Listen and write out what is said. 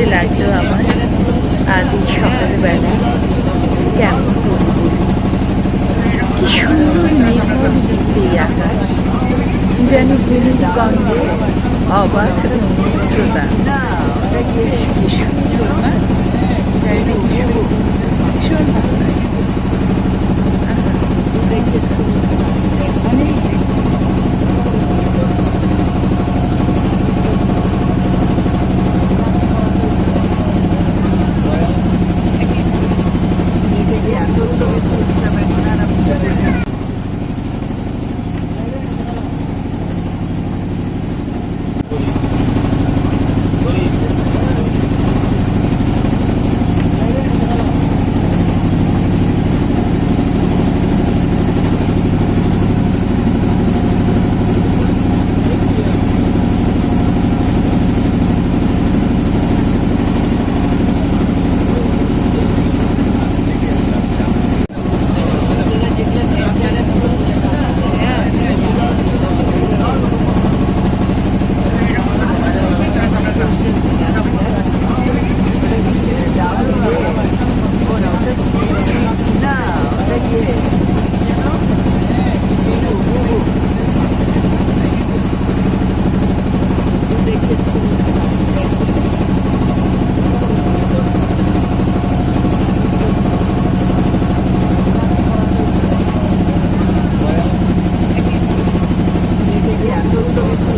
বাজে লাগল আমার আজ এই সকালবেলা। কেমন কি সুন্দর নির্মল এই আকাশ। জানি গলির গন্ধে অবাক মুদ্রতা বেশ। কিছু Thank you. Yeah.